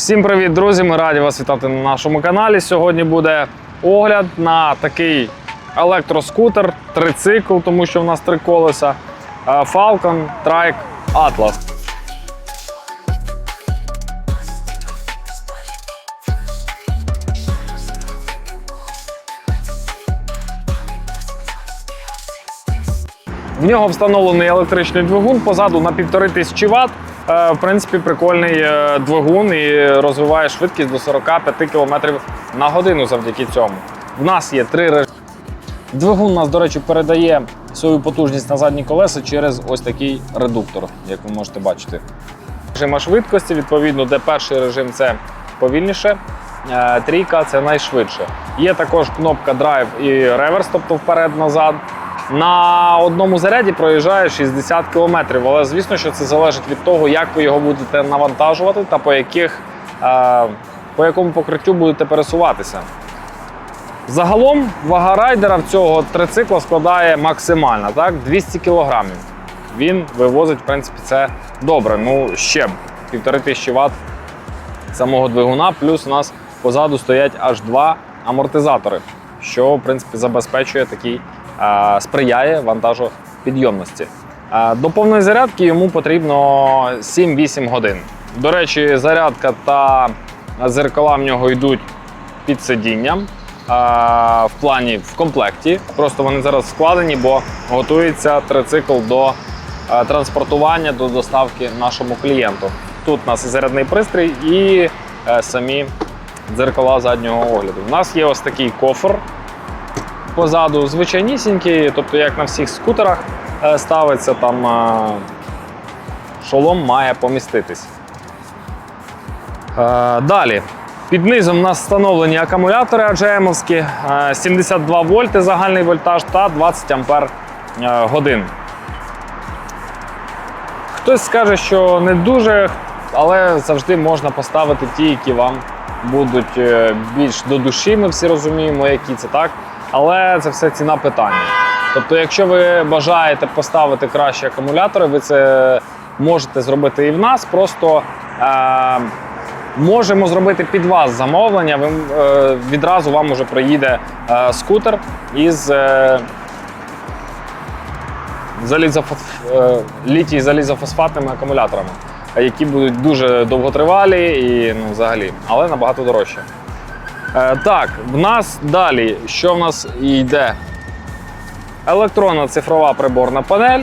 Всім привіт, друзі! Ми раді вас вітати на нашому каналі. Сьогодні буде огляд на такий електроскутер, трицикл, тому що в нас три колеса. е, Falcon Trike Atlas. В нього встановлений електричний двигун позаду на 1500 Вт. Е, В принципі, прикольний е, двигун і розвиває швидкість до 45 км на годину завдяки цьому. В нас є три режими. Двигун у нас, до речі, передає свою потужність на задні колеса через ось такий редуктор, як ви можете бачити. Режима швидкості, відповідно, де перший режим це повільніше, е, трійка це найшвидше. Є також кнопка драйв і реверс, тобто вперед-назад. На одному заряді проїжджає 60 км, але звісно, що це залежить від того, як ви його будете навантажувати та по, яких, е, по якому покриттю будете пересуватися. Загалом вага райдера в цього трицикла складає максимально так, 200 кг. Він вивозить, в принципі, це добре. Ну, ще 1500 Вт самого двигуна, плюс у нас позаду стоять аж два амортизатори, що в принципі забезпечує такий, сприяє вантажопідйомності. Е, До повної зарядки йому потрібно 7-8 годин. До речі, зарядка та зеркала в нього йдуть під сидінням. В плані в комплекті. Просто вони зараз складені, бо готується трицикл до транспортування, до доставки нашому клієнту. Тут у нас зарядний пристрій і е, самі дзеркала заднього огляду. У нас є ось такий кофр позаду, звичайнісінький, тобто як на всіх скутерах е, ставиться, там е, шолом має поміститись. Е, Далі. Під низом у нас встановлені акумулятори е, 72 вольти загальний вольтаж та 20 ампер годин. Хтось скаже, що не дуже, але завжди можна поставити ті, які вам будуть більш до душі. Ми всі розуміємо, які це так. Але це все ціна питання. Тобто, якщо ви бажаєте поставити кращі акумулятори, ви це можете зробити і в нас. Просто е, можемо зробити під вас замовлення. Ви, е, відразу вам уже приїде е, скутер із. Е, залізофос... е, літій залізофосфатними акумуляторами, які будуть дуже довготривалі і ну, взагалі, але набагато дорожче. Е, Так, в нас далі, що в нас йде? Електронна цифрова приборна панель.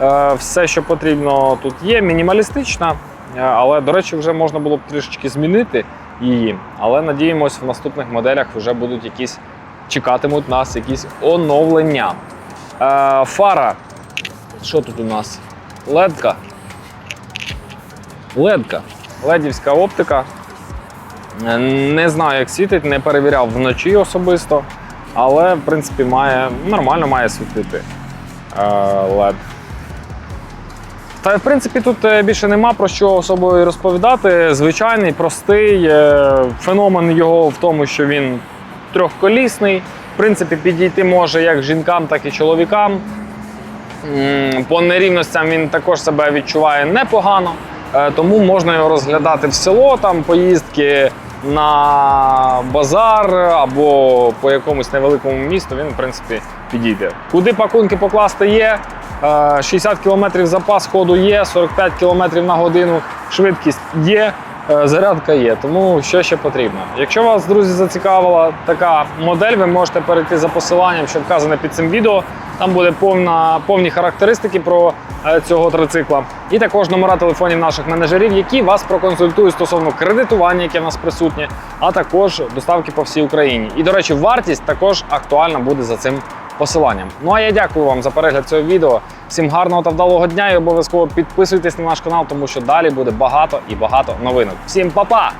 Е, Все, що потрібно, тут є, мінімалістична, е, але, до речі, вже можна було б трішечки змінити її. Але надіємось, в наступних моделях вже будуть якісь чекатимуть нас якісь оновлення. Фара що тут у нас? Ледка. Ледка. Ледівська оптика. Е, Не знаю, як світить, не перевіряв вночі особисто, але в принципі має нормально має світити е, LED. Та в принципі тут е, більше нема про що особо розповідати. Звичайний, простий. е, Феномен його в тому, що він трьохколісний. В принципі, підійти може як жінкам, так і чоловікам. По нерівностям він також себе відчуває непогано, е, тому можна його розглядати в село, там поїздки на базар або по якомусь невеликому місту, він в принципі підійде. Куди пакунки покласти є? Е, 60 км запас ходу є, 45 км на годину швидкість є. Е, Зарядка є, тому що ще потрібно. Якщо вас, друзі, зацікавила така модель, ви можете перейти за посиланням, що вказане під цим відео. Там буде повна, повні характеристики про е, цього трицикла. І також номера телефонів наших менеджерів, які вас проконсультують стосовно кредитування, яке в нас присутнє, а також доставки по всій Україні. І, до речі, вартість також актуальна буде за цим посиланням. Ну а я дякую вам за перегляд цього відео. Всім гарного та вдалого дня і обов'язково підписуйтесь на наш канал, тому що далі буде багато і багато новинок. Всім па-па!